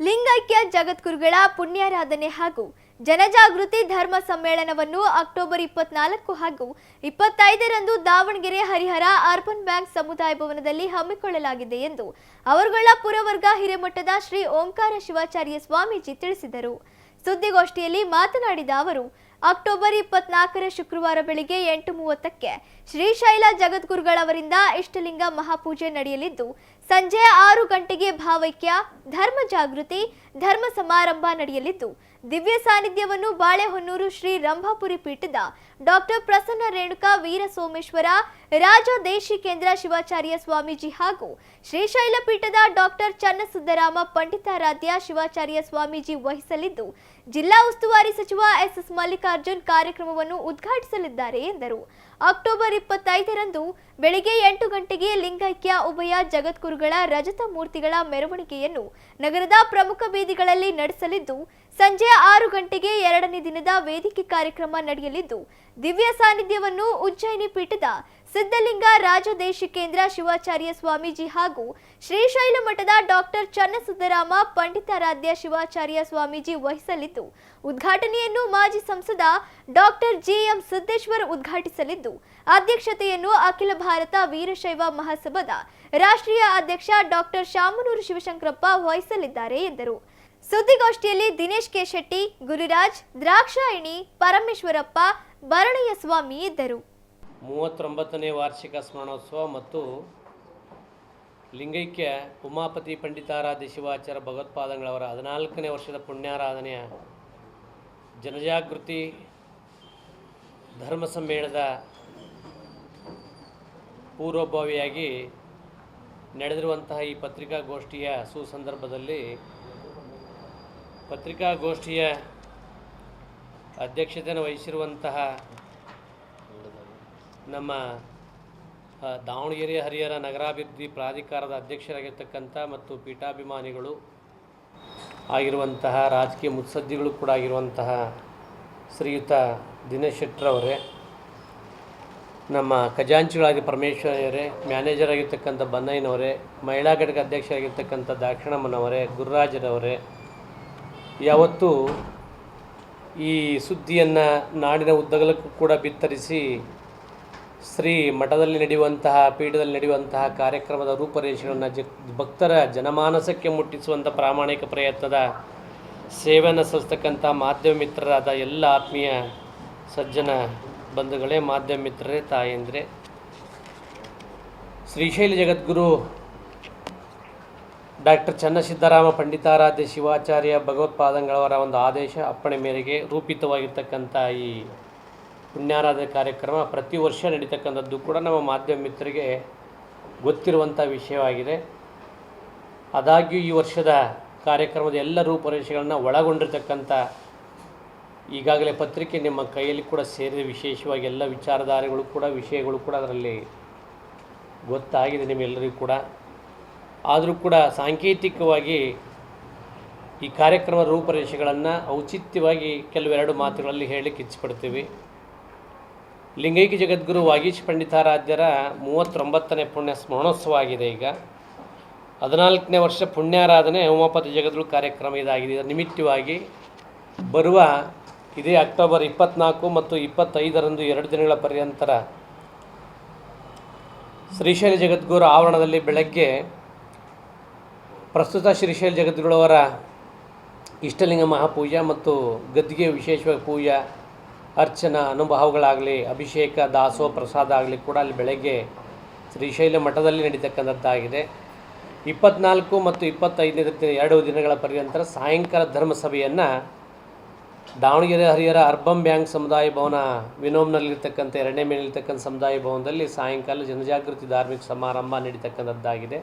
ಲಿಂಗೈಕ್ಯ ಜಗದ್ಗುರುಗಳ ಪುಣ್ಯಾರಾಧನೆ ಹಾಗೂ ಜನಜಾಗೃತಿ ಧರ್ಮ ಸಮ್ಮೇಳನವನ್ನು ಅಕ್ಟೋಬರ್ ಇಪ್ಪತ್ನಾಲ್ಕು ಹಾಗೂ ಇಪ್ಪತ್ತೈದರಂದು ದಾವಣಗೆರೆ ಹರಿಹರ ಅರ್ಬನ್ ಬ್ಯಾಂಕ್ ಸಮುದಾಯ ಭವನದಲ್ಲಿ ಹಮ್ಮಿಕೊಳ್ಳಲಾಗಿದೆ ಎಂದು ಅವರುಗಳ ಪುರವರ್ಗ ಹಿರೇಮಠದ ಶ್ರೀ ಓಂಕಾರ ಶಿವಾಚಾರ್ಯ ಸ್ವಾಮೀಜಿ ತಿಳಿಸಿದರು. ಸುದ್ದಿಗೋಷ್ಠಿಯಲ್ಲಿ ಮಾತನಾಡಿದ ಅವರು, ಅಕ್ಟೋಬರ್ ಇಪ್ಪತ್ನಾಲ್ಕರ ಶುಕ್ರವಾರ ಬೆಳಿಗ್ಗೆ ಎಂಟು ಮೂವತ್ತಕ್ಕೆ ಶ್ರೀಶೈಲ ಜಗದ್ಗುರುಗಳವರಿಂದ ಇಷ್ಟಲಿಂಗ ಮಹಾಪೂಜೆ ನಡೆಯಲಿದ್ದು, ಸಂಜೆ ಆರು ಗಂಟೆಗೆ ಭಾವೈಕ್ಯ, ಧರ್ಮ ಜಾಗೃತಿ, ಧರ್ಮ ಸಮಾರಂಭ ನಡೆಯಲಿದ್ದು, ದಿವ್ಯ ಸಾನ್ನಿಧ್ಯವನ್ನು ಬಾಳೆಹೊನ್ನೂರು ಶ್ರೀ ರಂಭಾಪುರಿ ಪೀಠದ ಡಾಕ್ಟರ್ ಪ್ರಸನ್ನ ರೇಣುಕಾ ವೀರ ಸೋಮೇಶ್ವರ ರಾಜ ದೇಶಿಕೇಂದ್ರ ಶಿವಾಚಾರ್ಯ ಸ್ವಾಮೀಜಿ ಹಾಗೂ ಶ್ರೀಶೈಲ ಪೀಠದ ಡಾಕ್ಟರ್ ಚನ್ನಸುದ್ದರಾಮ ಪಂಡಿತಾರಾಧ್ಯ ಶಿವಾಚಾರ್ಯ ಸ್ವಾಮೀಜಿ ವಹಿಸಲಿದ್ದು, ಜಿಲ್ಲಾ ಉಸ್ತುವಾರಿ ಸಚಿವ ಎಸ್ ಎಸ್ ಮಲ್ಲಿಕಾರ್ಜುನ್ ಕಾರ್ಯಕ್ರಮವನ್ನು ಉದ್ಘಾಟಿಸಲಿದ್ದಾರೆ ಎಂದರು. ಅಕ್ಟೋಬರ್ ಇಪ್ಪತ್ತೈದರಂದು ಬೆಳಿಗ್ಗೆ ಎಂಟು ಗಂಟೆಗೆ ಲಿಂಗೈಕ್ಯ ಉಭಯ ಜಗದ್ಗುರುಗಳ ರಜತ ಮೂರ್ತಿಗಳ ಮೆರವಣಿಗೆಯನ್ನು ನಗರದ ಪ್ರಮುಖ ಬೀದಿಗಳಲ್ಲಿ ನಡೆಸಲಿದ್ದು, ಸಂಜೆ ಆರು ಗಂಟೆಗೆ ಎರಡನೇ ದಿನದ ವೇದಿಕೆ ಕಾರ್ಯಕ್ರಮ ನಡೆಯಲಿದ್ದು ದಿವ್ಯ ಸಾನ್ನಿಧ್ಯವನ್ನು ಉಜ್ಜಯಿನಿ ಪೀಠದ ಸಿದ್ಧಲಿಂಗ ರಾಜದೇಶಿಕೇಂದ್ರ ಶಿವಾಚಾರ್ಯ ಸ್ವಾಮೀಜಿ ಹಾಗೂ ಶ್ರೀಶೈಲ ಮಠದ ಡಾಕ್ಟರ್ ಚನ್ನಸುದ್ದರಾಮ ಪಂಡಿತಾರಾಧ್ಯ ಶಿವಾಚಾರ್ಯ ಸ್ವಾಮೀಜಿ ವಹಿಸಲಿದ್ದು, ಉದ್ಘಾಟನೆಯನ್ನು ಮಾಜಿ ಸಂಸದ ಡಾಕ್ಟರ್ ಜಿಎಂ ಸಿದ್ದೇಶ್ವರ್ ಉದ್ಘಾಟಿಸಲಿದ್ದು, ಅಧ್ಯಕ್ಷತೆಯನ್ನು ಅಖಿಲ ಭಾರತ ವೀರಶೈವ ಮಹಾಸಭಾದ ರಾಷ್ಟ್ರೀಯ ಅಧ್ಯಕ್ಷ ಡಾಕ್ಟರ್ ಶಾಮನೂರು ಶಿವಶಂಕರಪ್ಪ ವಹಿಸಲಿದ್ದಾರೆ ಎಂದರು. ಸುದ್ದಿಗೋಷ್ಠಿಯಲ್ಲಿ ದಿನೇಶ್ ಕೆ ಶೆಟ್ಟಿ, ಗುರುರಾಜ್, ದ್ರಾಕ್ಷಾಯಿಣಿ, ಪರಮೇಶ್ವರಪ್ಪ ಭರಣಯ್ಯ ಸ್ವಾಮಿ ಇದ್ದರು. ಮೂವತ್ತೊಂಬತ್ತನೇ ವಾರ್ಷಿಕ ಸ್ಮರಣೋತ್ಸವ ಮತ್ತು ಲಿಂಗೈಕ್ಯ ಉಮಾಪತಿ ಪಂಡಿತಾರಾಧ್ಯ ಶಿವಾಚಾರ್ಯ ಭಗವತ್ಪಾದಂಗಳವರ ಹದಿನಾಲ್ಕನೇ ವರ್ಷದ ಪುಣ್ಯಾರಾಧನೆಯ ಜನಜಾಗೃತಿ ಧರ್ಮ ಸಮ್ಮೇಳನದ ಪೂರ್ವಭಾವಿಯಾಗಿ ನಡೆದಿರುವಂತಹ ಈ ಪತ್ರಿಕಾಗೋಷ್ಠಿಯ ಸುಸಂದರ್ಭದಲ್ಲಿ ಪತ್ರಿಕಾಗೋಷ್ಠಿಯ ಅಧ್ಯಕ್ಷತೆಯನ್ನು ವಹಿಸಿರುವಂತಹ ನಮ್ಮ ದಾವಣಗೆರೆ ಹರಿಹರ ನಗರಾಭಿವೃದ್ಧಿ ಪ್ರಾಧಿಕಾರದ ಅಧ್ಯಕ್ಷರಾಗಿರ್ತಕ್ಕಂಥ ಮತ್ತು ಪೀಠಾಭಿಮಾನಿಗಳು ಆಗಿರುವಂತಹ, ರಾಜಕೀಯ ಮುತ್ಸದ್ದಿಗಳು ಕೂಡ ಆಗಿರುವಂತಹ ಶ್ರೀಯುತ ದಿನೇಶ್ ಶೆಟ್ಟರವರೇ ನಮ್ಮ ಖಜಾಂಚಿಗಳಾಗಿ ಪರಮೇಶ್ವರವರೇ ಮ್ಯಾನೇಜರ್ ಆಗಿರ್ತಕ್ಕಂಥ ಬನ್ನಯ್ಯನವರೇ, ಮಹಿಳಾ ಘಟಕ ಅಧ್ಯಕ್ಷರಾಗಿರ್ತಕ್ಕಂಥ ದಾಕ್ಷಿಣಮ್ಮನವರೇ, ಗುರುರಾಜರವರೇ ಯಾವತ್ತೂ ಈ ಸುದ್ದಿಯನ್ನು ನಾಡಿನ ಉದ್ದಗಲಕ್ಕೂ ಕೂಡ ಬಿತ್ತರಿಸಿ ಶ್ರೀ ಮಠದಲ್ಲಿ ನಡೆಯುವಂತಹ, ಪೀಠದಲ್ಲಿ ನಡೆಯುವಂತಹ ಕಾರ್ಯಕ್ರಮದ ರೂಪರೇಷೆಗಳನ್ನು ಜ, ಭಕ್ತರ ಜನಮಾನಸಕ್ಕೆ ಮುಟ್ಟಿಸುವಂಥ ಪ್ರಾಮಾಣಿಕ ಪ್ರಯತ್ನದ ಸೇವೆಯನ್ನು ಸಲ್ಲಿಸ್ತಕ್ಕಂಥ ಮಾಧ್ಯಮ ಮಿತ್ರರಾದ ಎಲ್ಲ ಆತ್ಮೀಯ ಸಜ್ಜನ ಬಂಧುಗಳೇ, ಮಾಧ್ಯಮ ಮಿತ್ರರೇ, ತಾಯಂದ್ರೆ. ಶ್ರೀಶೈಲ ಜಗದ್ಗುರು ಡಾಕ್ಟರ್ ಚನ್ನಸಿದ್ದರಾಮ ಪಂಡಿತಾರಾಧ್ಯ ಶಿವಾಚಾರ್ಯ ಭಗವತ್ಪಾದಂಗಳವರ ಒಂದು ಆದೇಶ ಅಪ್ಪಣೆ ಮೇರೆಗೆ ರೂಪಿತವಾಗಿರ್ತಕ್ಕಂಥ ಈ ಪುಣ್ಯಾರಾಧನೆ ಕಾರ್ಯಕ್ರಮ ಪ್ರತಿ ವರ್ಷ ನಡೀತಕ್ಕಂಥದ್ದು ಕೂಡ ನಮ್ಮ ಮಾಧ್ಯಮ ಮಿತ್ರರಿಗೆ ಗೊತ್ತಿರುವಂಥ ವಿಷಯವಾಗಿದೆ. ಆದಾಗ್ಯೂ ಈ ವರ್ಷದ ಕಾರ್ಯಕ್ರಮದ ಎಲ್ಲ ರೂಪರೇಷೆಗಳನ್ನು ಒಳಗೊಂಡಿರ್ತಕ್ಕಂಥ ಈಗಾಗಲೇ ಪತ್ರಿಕೆ ನಿಮ್ಮ ಕೈಯಲ್ಲಿ ಕೂಡ ಸೇರಿದ. ವಿಶೇಷವಾಗಿ ಎಲ್ಲ ವಿಚಾರಧಾರೆಗಳು ಕೂಡ, ವಿಷಯಗಳು ಕೂಡ ಅದರಲ್ಲಿ ಗೊತ್ತಾಗಿದೆ ನಿಮ್ಮೆಲ್ಲರಿಗೂ ಕೂಡ. ಆದರೂ ಕೂಡ ಸಾಂಕೇತಿಕವಾಗಿ ಈ ಕಾರ್ಯಕ್ರಮ ರೂಪರೇಷೆಗಳನ್ನು ಔಚಿತ್ಯವಾಗಿ ಕೆಲವೆರಡು ಮಾತುಗಳಲ್ಲಿ ಹೇಳಲಿಕ್ಕೆ ಇಚ್ಛಪಡ್ತೀವಿ. ಲಿಂಗೈಕ್ಯ ಜಗದ್ಗುರು ವಾಗೀಶ್ ಪಂಡಿತಾರಾಧ್ಯರ ಮೂವತ್ತೊಂಬತ್ತನೇ ಪುಣ್ಯ ಸ್ಮರಣೋತ್ಸವ ಆಗಿದೆ ಈಗ. ಹದಿನಾಲ್ಕನೇ ವರ್ಷ ಪುಣ್ಯಾರಾಧನೆ ಹೋಮೋಪತಿ ಜಗದ್ಗುರು ಕಾರ್ಯಕ್ರಮ ಇದಾಗಿದೆ. ಇದರ ನಿಮಿತ್ತವಾಗಿ ಬರುವ ಇದೇ ಅಕ್ಟೋಬರ್ ಇಪ್ಪತ್ನಾಲ್ಕು ಮತ್ತು ಇಪ್ಪತ್ತೈದರಂದು ಎರಡು ದಿನಗಳ ಪರ್ಯಂತರ ಶ್ರೀಶೈಲ ಜಗದ್ಗುರು ಆವರಣದಲ್ಲಿ ಬೆಳಗ್ಗೆ ಪ್ರಸ್ತುತ ಶ್ರೀಶೈಲ ಜಗದ್ಗುರುವರ ಇಷ್ಟಲಿಂಗ ಮಹಾಪೂಜಾ ಮತ್ತು ಗದ್ದಿಗೆ ವಿಶೇಷವಾಗಿ ಪೂಜಾ, ಅರ್ಚನಾ, ಅನುಭವಗಳಾಗಲಿ, ಅಭಿಷೇಕ ದಾಸೋ ಪ್ರಸಾದ ಆಗಲಿ ಕೂಡ ಅಲ್ಲಿ ಬೆಳಗ್ಗೆ ಶ್ರೀಶೈಲ ಮಠದಲ್ಲಿ ನಡೀತಕ್ಕಂಥದ್ದಾಗಿದೆ. ಇಪ್ಪತ್ನಾಲ್ಕು ಮತ್ತು ಇಪ್ಪತ್ತೈದನೇ ದಿನ ಎರಡು ದಿನಗಳ ಪರ್ಯಂತರ ಸಾಯಂಕಾಲ ಧರ್ಮಸಭೆಯನ್ನು ದಾವಣಗೆರೆ ಹರಿಹರ ಅರ್ಬಂ ಬ್ಯಾಂಕ್ ಸಮುದಾಯ ಭವನ ವಿನೋಮ್ನಲ್ಲಿರ್ತಕ್ಕಂಥ ಎರಡನೇ ಮೇಲಿರ್ತಕ್ಕಂಥ ಸಮುದಾಯ ಭವನದಲ್ಲಿ ಸಾಯಂಕಾಲ ಜನಜಾಗೃತಿ ಧಾರ್ಮಿಕ ಸಮಾರಂಭ ನಡೀತಕ್ಕಂಥದ್ದಾಗಿದೆ.